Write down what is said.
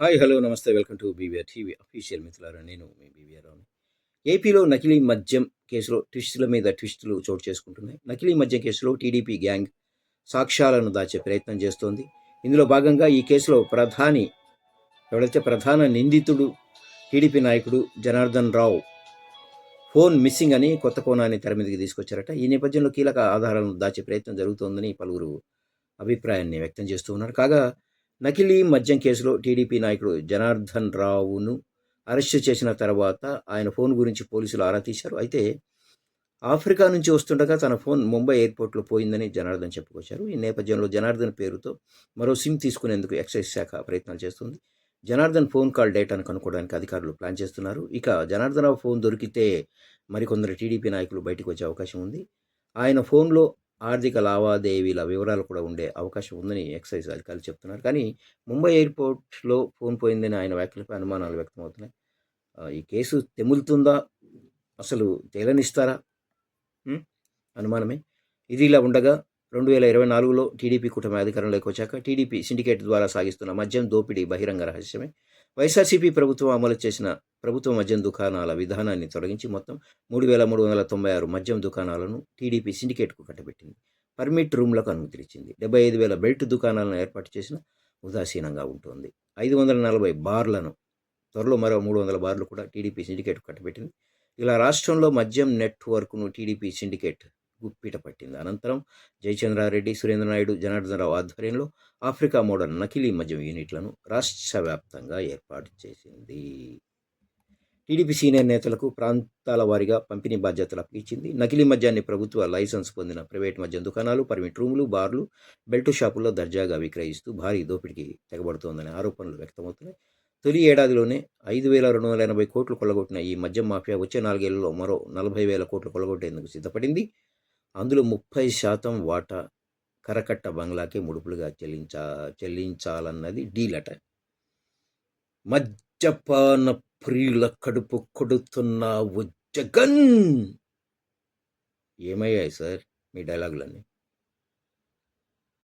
Hi hello నమస్తే welcome to BVR TV official మిత్రులారా నేను మీ బీవీఆర్ రావుని. ఏపీలో నకిలీ మద్యం కేసులో ట్విస్టుల మీద ట్విస్టులు చోటు చేసుకుంటున్నాయి. నకిలీ మద్యం కేసులో టీడీపీ గ్యాంగ్ సాక్ష్యాలను దాచే ప్రయత్నం చేస్తోంది. ఇందులో భాగంగా ఈ కేసులో ప్రధాని ఎవరైతే ప్రధాన నిందితుడు టీడీపీ నాయకుడు జనార్దన్ రావు ఫోన్ మిస్సింగ్ అని కొత్త కోణాన్ని తెర మీదకి తీసుకొచ్చారట. ఈ నేపథ్యంలో కీలక ఆధారాలను దాచే ప్రయత్నం జరుగుతోందని పలువురు అభిప్రాయాన్ని వ్యక్తం చేస్తూ ఉన్నారు. కాగా నకిలీ మద్యం కేసులో టీడీపీ నాయకుడు జనార్దన్ రావును అరెస్టు చేసిన తర్వాత ఆయన ఫోన్ గురించి పోలీసులు ఆరా తీశారు. అయితే ఆఫ్రికా నుంచి వస్తుండగా తన ఫోన్ ముంబై ఎయిర్పోర్ట్లో పోయిందని జనార్దన్ చెప్పుకొచ్చారు. ఈ నేపథ్యంలో జనార్దన్ పేరుతో మరో సిమ్ తీసుకునేందుకు ఎక్సైజ్ శాఖ ప్రయత్నాలు చేస్తుంది. జనార్దన్ ఫోన్ కాల్ డేటాను కనుక్కోవడానికి అధికారులు ప్లాన్ చేస్తున్నారు. ఇక జనార్దన్ రావు ఫోన్ దొరికితే మరికొందరు టీడీపీ నాయకులు బయటకు వచ్చే అవకాశం ఉంది. ఆయన ఫోన్లో ఆర్థిక లావాదేవీల వివరాలు కూడా ఉండే అవకాశం ఉందని ఎక్సైజ్ అధికారులు చెప్తున్నారు. కానీ ముంబై ఎయిర్పోర్ట్లో ఫోన్ పోయిందని ఆయన వ్యాఖ్యలపై అనుమానాలు వ్యక్తమవుతున్నాయి. ఈ కేసు తెములుతుందా? అసలు తేలనిస్తారా అనుమానమే. ఇది ఇలా ఉండగా రెండు వేల ఇరవై నాలుగులో టీడీపీ కూటమి అధికారంలోకి వచ్చాక టీడీపీ సిండికేట్ ద్వారా సాగిస్తున్న మద్యం దోపిడీ బహిరంగ రహస్యమే. వైఎస్ఆర్సీపీ ప్రభుత్వం అమలు చేసిన ప్రభుత్వ మద్యం దుకాణాల విధానాన్ని తొలగించి మొత్తం మూడు వేల మూడు వందల తొంభై ఆరు మద్యం దుకాణాలను టీడీపీ సిండికేట్కు కట్టబెట్టింది. పర్మిట్ రూమ్లకు అనుమతినిచ్చింది. డెబ్బై ఐదు వేల బెల్ట్ దుకాణాలను ఏర్పాటు చేసిన ఉదాసీనంగా ఉంటుంది. ఐదు వందల నలభై బార్లను త్వరలో మరో మూడు వందల బార్లు కూడా టీడీపీ సిండికేట్ కట్టబెట్టింది. ఇలా రాష్ట్రంలో మద్యం నెట్వర్క్ను టీడీపీ సిండికేట్ గుప్పిట పట్టింది. అనంతరం జయచంద్రారెడ్డి సురేంద్రనాయుడు జనార్దనరావు ఆధ్వర్యంలో ఆఫ్రికా మోడల్ నకిలీ మద్యం యూనిట్లను రాష్ట్ర వ్యాప్తంగా ఏర్పాటు చేసింది. టీడీపీ సీనియర్ నేతలకు ప్రాంతాల వారీగా పంపిణీ బాధ్యతలు అప్పగించింది. నకిలీ మద్యాన్ని ప్రభుత్వ లైసెన్స్ పొందిన ప్రైవేట్ మద్యం దుకాణాలు పర్మిట్ రూములు బార్లు బెల్ట్ షాపుల్లో దర్జాగా విక్రయిస్తూ భారీ దోపిడీకి తెగబడుతోందనే ఆరోపణలు వ్యక్తమవుతున్నాయి. తొలి ఏడాదిలోనే ఐదు వేల రెండు వందల ఎనభై కోట్లు కొల్లగొట్టిన ఈ మద్యం మాఫియా వచ్చే నాలుగేళ్ళలో మరో నలభై వేల కోట్లు కొల్లగొట్టేందుకు సిద్ధపడింది. అందులో ముప్పై శాతం వాటా కరకట్ట బంగ్లాకే ముడుపులుగా చెల్లించా చెల్లించాలన్నది డీలట మద్యపాన ప్రియుల కడుపు కొడుతున్నావు జగన్ ఏమయ్యాయి సార్ మీ డైలాగులన్నీ?